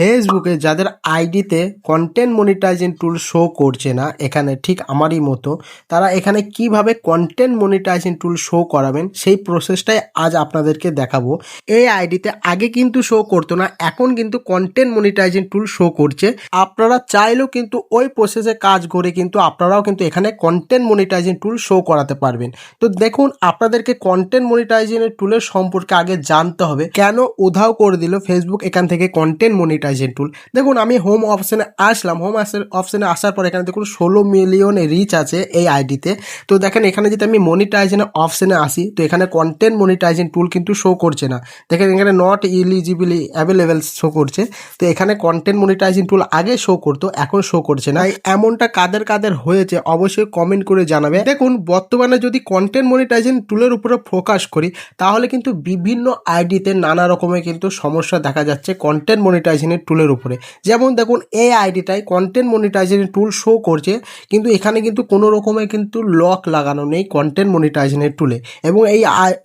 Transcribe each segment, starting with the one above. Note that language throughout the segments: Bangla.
ফেসবুকে যাদের আইডিতে কন্টেন্ট মনিটাইজিং টুল শো করছে না, এখানে ঠিক আমারই মতো, তারা এখানে কীভাবে কন্টেন্ট মনিটাইজিং টুল শো করাবেন, সেই প্রসেসটাই আজ আপনাদেরকে দেখাবো। এই আইডিতে আগে কিন্তু শো করতো না, এখন কিন্তু কন্টেন্ট মনিটাইজিং টুল শো করছে। আপনারা চাইলেও কিন্তু ওই প্রসেসে কাজ করে কিন্তু আপনারাও কিন্তু এখানে কন্টেন্ট মনিটাইজিং টুল শো করাতে পারবেন। তো দেখুন, আপনাদেরকে কন্টেন্ট মনিটাইজিং টুলের সম্পর্কে আগে জানতে হবে, কেন উধাও করে দিল ফেসবুক এখান থেকে কন্টেন্ট মনিটাইজিং টুল দেখুন আমি হোম অপশানে আসলাম। হোম অপশানে আসার পর এখানে দেখুন ষোলো মিলিয়ন রিচ আছে এই আইডিতে তো দেখেন এখানে যদি আমি মনিটাইজিং অপশানে আসি তো এখানে কন্টেন্ট মনিটাইজিং টুল কিন্তু শো করছে না। দেখেন এখানে নট ইলিজিবিলি অ্যাভেলেবেল শো করছে। তো এখানে কন্টেন্ট মনিটাইজিং টুল আগে শো করতো এখন শো করছে না। এমনটা কাদের কাদের হয়েছে অবশ্যই কমেন্ট করে জানাবে। দেখুন বর্তমানে যদি কন্টেন্ট মনিটাইজিং টুলের উপরে ফোকাস করি তাহলে কিন্তু বিভিন্ন আইডিতে নানা রকমের কিন্তু সমস্যা দেখা যাচ্ছে। কন্টেন্ট মনিটাইজেশনের টুলের উপরে। যেমন দেখুন এই আইডিটাই কন্টেন্ট মনিটাইজেশন টুল শো করছে, কিন্তু এখানে কিন্তু কোনো রকমের কিন্তু লক লাগানো নেই কন্টেন্ট মনিটাইজেশনের টুলে এবং এই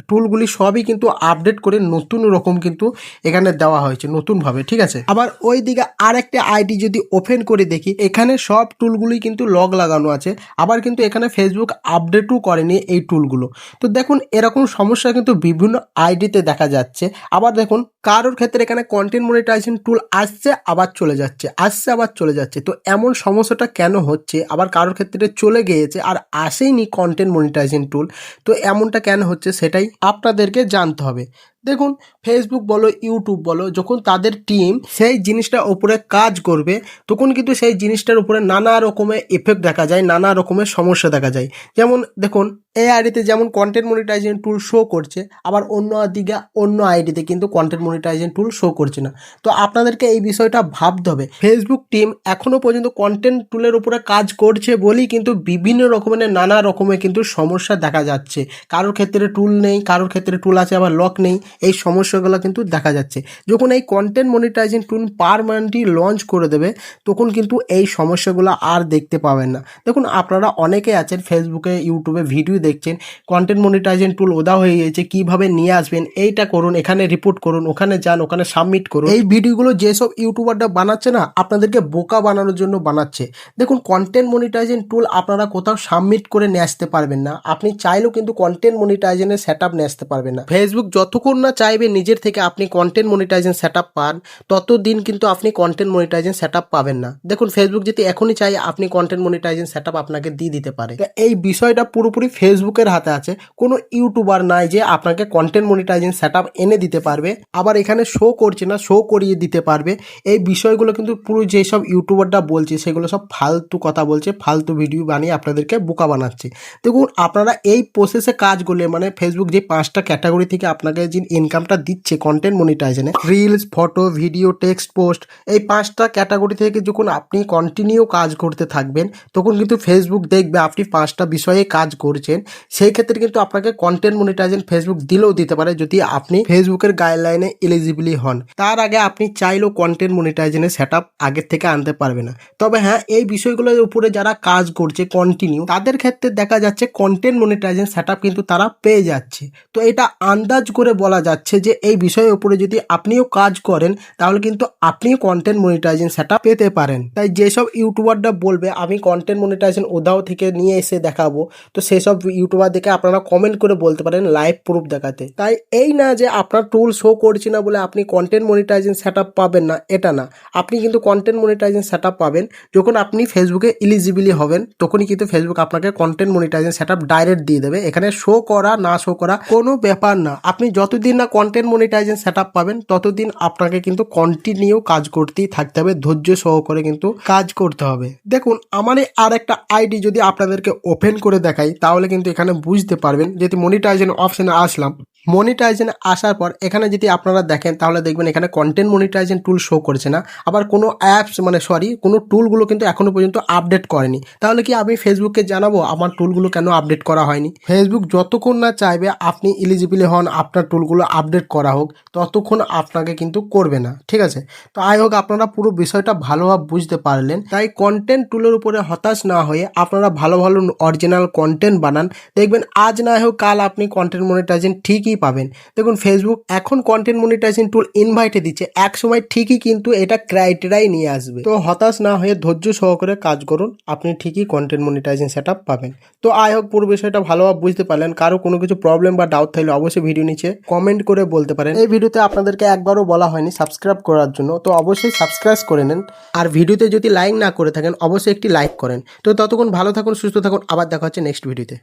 টুলগুলি সবই কিন্তু আপডেট করে নতুন রকম কিন্তু এখানে দেওয়া হয়েছে নতুনভাবে, ঠিক আছে? আবার ওই দিকে আর একটা আইডি যদি ওপেন করে দেখি, এখানে সব টুলগুলি কিন্তু লগ লাগানো আছে। আবার কিন্তু এখানে ফেসবুক আপডেটও করেনি এই টুলগুলো তো দেখুন, এরকম সমস্যা কিন্তু বিভিন্ন আইডিতে দেখা যাচ্ছে। আবার দেখুন, কারোর ক্ষেত্রে এখানে কন্টেন্ট মনিটাইজেশন টুল আসছে, আবার চলে যাচ্ছে, আসছে, আবার চলে যাচ্ছে। তো এমন সমস্যাটা কেন হচ্ছে? আবার কারোর ক্ষেত্রে চলে গিয়েছে আর আসেইনি কন্টেন্ট মনিটাইজিং টুল তো এমনটা কেন হচ্ছে সেটাই আপনাদেরকে জানতে হবে। দেখুন ফেসবুক বলো ইউটিউব বলো, যখন তাদের টিম সেই জিনিসটার উপরে কাজ করবে, তখন কিন্তু সেই জিনিসটার উপরে নানা রকমের এফেক্ট দেখা যায়, নানা রকমের সমস্যা দেখা যায়। যেমন দেখুন এই আইডিতে যেমন কন্টেন্ট মনিটাইজেশন টুল শো করছে, আবার অন্য দিকে, অন্য আইডিতে কিন্তু কন্টেন্ট মনিটাইজেশন টুল শো করছে না। তো আপনাদেরকে এই বিষয়টা ভাবতে হবে। ফেসবুক টিম এখনও পর্যন্ত কন্টেন্ট টুলের উপরে কাজ করছে বলেই কিন্তু বিভিন্ন রকমের, নানা রকমের কিন্তু সমস্যা দেখা যাচ্ছে। কারোর ক্ষেত্রে টুল নেই, কারোর ক্ষেত্রে টুল আছে, আবার লক নেই। এই সমস্যাগুলো কিন্তু দেখা যাচ্ছে। যখন এই content monetizing tool permanently launch করে দেবে, তখন কিন্তু এই সমস্যাগুলো আর দেখতে পাবেন না। দেখুন, আপনারা অনেকে আছেন ফেসবুকে ইউটিউবে ভিডিও দেখছেন কন্টেন্ট মনিটাইজিং টুল ওদা হয়ে গিয়েছে কীভাবে নিয়ে আসবেন, এইটা করুন, এখানে রিপোর্ট করুন, ওখানে যান, ওখানে সাবমিট করুন। এই ভিডিওগুলো যেসব ইউটিউবাররা বানাচ্ছে না, আপনাদেরকে বোকা বানানোর জন্য বানাচ্ছে। দেখুন কন্টেন্ট মনিটাইজিং টুল আপনারা কোথাও সাবমিট করে নিয়ে আসতে পারবেন না। আপনি চাইলেও কিন্তু কন্টেন্ট মনিটাইজেনের সেট আপ নিয়ে আসতে পারবেন না। ফেসবুক যতক্ষণ না চাইবে নিজের থেকে আপনি কন্টেন্ট মনিটাইজেন সেট পান, ততদিন কিন্তু আপনি কন্টেন্ট মনিটাইজেন সেট পাবেন না। দেখুন ফেসবুক যদি এখনই চাই আপনি কন্টেন্ট মনিটাইজেন সেট আপ আপনাকে দিয়ে দিতে পারে। এই বিষয়টা পুরোপুরি ফেসবুকের হাতে আছে। কোনো ইউটিউবার নাই যে আপনাকে কন্টেন্ট মনিটাইজেন সেট এনে দিতে পারবে, আবার এখানে শো করছে না শো করিয়ে দিতে পারবে। এই বিষয়গুলো কিন্তু পুরো যেসব ইউটিউবাররা বলছে, সেগুলো সব ফালতু কথা বলছে, ফালতু ভিডিও বানিয়ে আপনাদেরকে বোকা বানাচ্ছে। দেখুন, আপনারা এই প্রসেসে কাজ করলে মানে ফেসবুক যে পাঁচটা ক্যাটাগরি থেকে আপনাকে যে ইনকামটা দিচ্ছে content মনিটাইজেনে reels photo video text post এই পাঁচটা ক্যাটাগরি থেকে যখন আপনি কন্টিনিউ কাজ করতে থাকবেন, তখন কিন্তু ফেসবুক দেখবে আপনি পাঁচটা বিষয়ে কাজ করছেন। সেই ক্ষেত্রে কিন্তু আপনাকে কন্টেন্ট মনিটাইজেন ফেসবুক দিলেও দিতে পারে যদি আপনি ফেসবুকের গাইডলাইনে এলিজিবিলি হন। তার আগে আপনি চাইলেও কন্টেন্ট মনিটাইজেনের সেট আপ আগের থেকে আনতে পারবে না। তবে হ্যাঁ এই বিষয়গুলোর উপরে যারা কাজ করছে কন্টিনিউ তাদের ক্ষেত্রে দেখা যাচ্ছে কন্টেন্ট মনিটাইজেন সেট কিন্তু তারা পেয়ে যাচ্ছে। তো এটা আন্দাজ করে বলা যাচ্ছে যে এই বিষয়ের উপরে যদি আপনিও কাজ করেন, তাহলে কিন্তু আপনিও কন্টেন্ট মনিটাইজেশন সেটা পেতে পারেন। তাই যেসব ইউটিউবাররা বলবে, আমি কন্টেন্ট মনিটাইজেশন ওদাও থেকে নিয়ে এসে দেখাবো, তো সেসব ইউটিউবার দেখে আপনারা কমেন্ট করে বলতে পারেন লাইভ প্রুফ দেখাতে। তাই এই না যে আপনার টুল শো করছি না বলে আপনি কন্টেন্ট মনিটাইজেশন সেট পাবেন না, এটা না। আপনি কিন্তু কন্টেন্ট মনিটাইজেশন সেট পাবেন, যখন আপনি ফেসবুকে ইলিজিবিলি হবেন, তখনই কিন্তু ফেসবুক আপনাকে কন্টেন্ট মনিটাইজেশন সেট ডাইরেক্ট দিয়ে দেবে। এখানে শো করা, না শো করা কোনো ব্যাপার না। আপনি যতদিন না কন্টেন্ট মনিটাইজেশন সেট পাবেন, ততদিন আপনাকে কিন্তু কন্টিনিউ কাজ করতেই থাকতে হবে। ধৈর্য সহকারে কিন্তু কাজ করতে হবে। দেখুন, আমার এই আর একটা আইডি যদি আপনাদেরকে ওপেন করে দেখাই, তাহলে কিন্তু এখানে বুঝতে পারবেন যদি মনিটাইজেশন অপশানে আসলাম। মনিটাইজেন আসার পর এখানে যদি আপনারা দেখেন, তাহলে দেখবেন এখানে কন্টেন্ট মনিটাইজেন টুল শো করছে না। আবার কোনো অ্যাপস মানে সরি কোনো টুলগুলো কিন্তু এখনও পর্যন্ত আপডেট করেনি। তাহলে কি আমি ফেসবুককে জানাব, আমার টুলগুলো কেন আপডেট করা হয়নি? ফেসবুক যতক্ষণ না চাইবে আপনি ইলিজিবিলি হন, আপনার টুলগুলো আপডেট করা হোক, ততক্ষণ আপনাকে কিন্তু করবে না। ঠিক আছে? তো আই হোক, আপনারা পুরো বিষয়টা ভালোভাবে বুঝতে পারলেন। তাই কন্টেন্ট টুলের উপরে হতাশ না হয়ে আপনারা ভালো ভালো অরিজিনাল কন্টেন্ট বানান। দেখবেন আজ না হোক, কাল আপনি কন্টেন্ট মনিটাইজেন ঠিকই ঠিকই পাবেন। দেখুন ফেসবুক এখন কন্টেন্ট মনিটাইজেশন টুল ইনভাইটে দিচ্ছে। এক সময় ঠিকই কিন্তু এটা ক্রাইটেরিয়াই নিয়ে আসবে। তো হতাশ না হয়ে ধৈর্য সহকারে কাজ করুন। আপনি ঠিকই কন্টেন্ট মনিটাইজিং সেট পাবেন। তো আই হোক, পুরো বিষয়টা ভালোভাবে বুঝতে পারলেন। কারও কোনো কিছু প্রবলেম বা ডাউট থাকলে অবশ্যই ভিডিও নিচে কমেন্ট করে বলতে পারেন। এই ভিডিওতে আপনাদেরকে একবারও বলা হয়নি সাবস্ক্রাইব করার জন্য। তো অবশ্যই সাবস্ক্রাইব করে নেন। আর ভিডিওতে যদি লাইক না করে থাকেন, অবশ্যই একটি লাইক করেন। তো ততক্ষণ ভালো থাকুন, সুস্থ থাকুন। আবার দেখা হচ্ছে নেক্সট ভিডিওতে